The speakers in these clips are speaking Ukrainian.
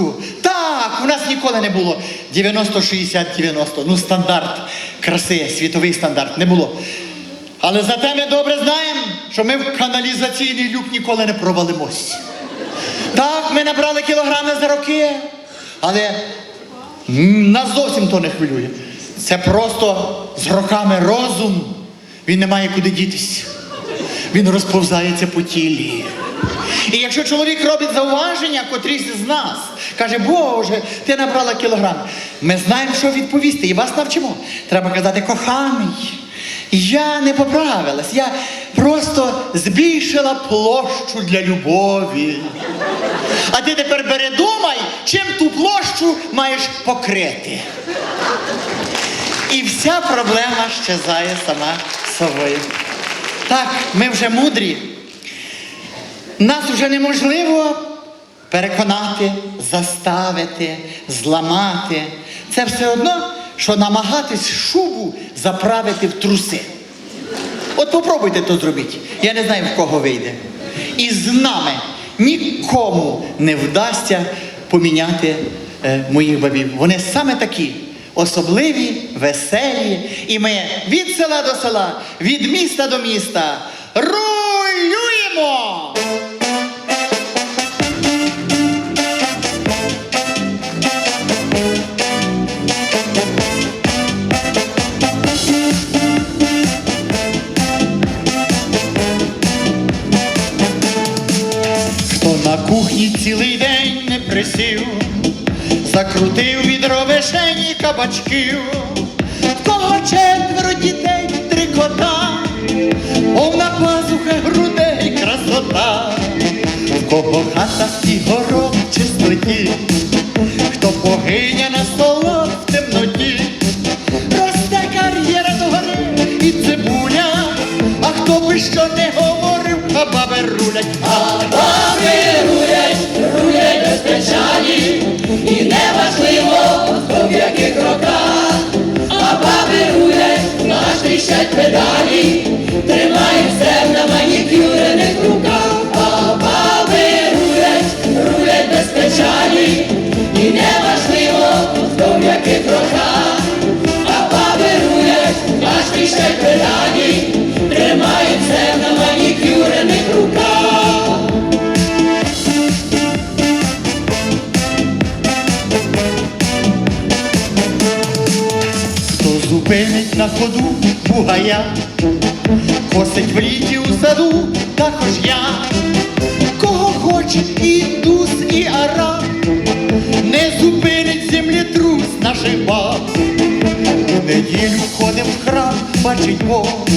Луцьку. Так, у нас ніколи не було 90-60-90. Ну, стандарт краси, світовий стандарт не було. Але зате ми добре знаємо, що ми в каналізаційний люк ніколи не провалимось. Так, ми набрали кілограми за роки, але нас зовсім то не хвилює. Це просто з роками розум. Він не має куди дітись. Він розповзається по тілі. І якщо чоловік робить зауваження котрийсь з нас, каже, Боже, ти набрала кілограм. Ми знаємо, що відповісти, і вас навчимо. Треба казати, коханий, я не поправилась, я просто збільшила площу для любові. А ти тепер передумай, чим ту площу маєш покрити. І вся проблема щезає сама собою. Так, ми вже мудрі. Нас вже неможливо переконати, заставити, зламати. Це все одно, що намагатись шубу заправити в труси. От попробуйте то зробити. Я не знаю, в кого вийде. І з нами нікому не вдасться поміняти е, моїх бабів. Вони саме такі. Особливі, веселі, і ми від села до села, від міста до міста руюємо! Присів, закрутив відро вишені кабачків, в кого четверо дітей, три кота, повна пазуха грудей красота, в кого хата і город в чистоті, хто погиня на столах в темноті, росте кар'єра до гори і цибуля, а хто би що не говорив, а баби Рулять, в Хто зупинить на ходу бугая, косить в літі у саду, також я, кого хоче і туз, і араб, не зупинить землетрус наших баб. У неділю ходим в храм, бачить Бог,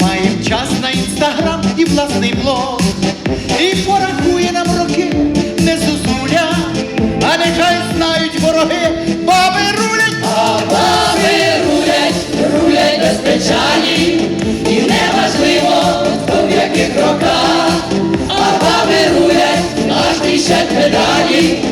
маєм час на інстаграм і власний блог, Thank you.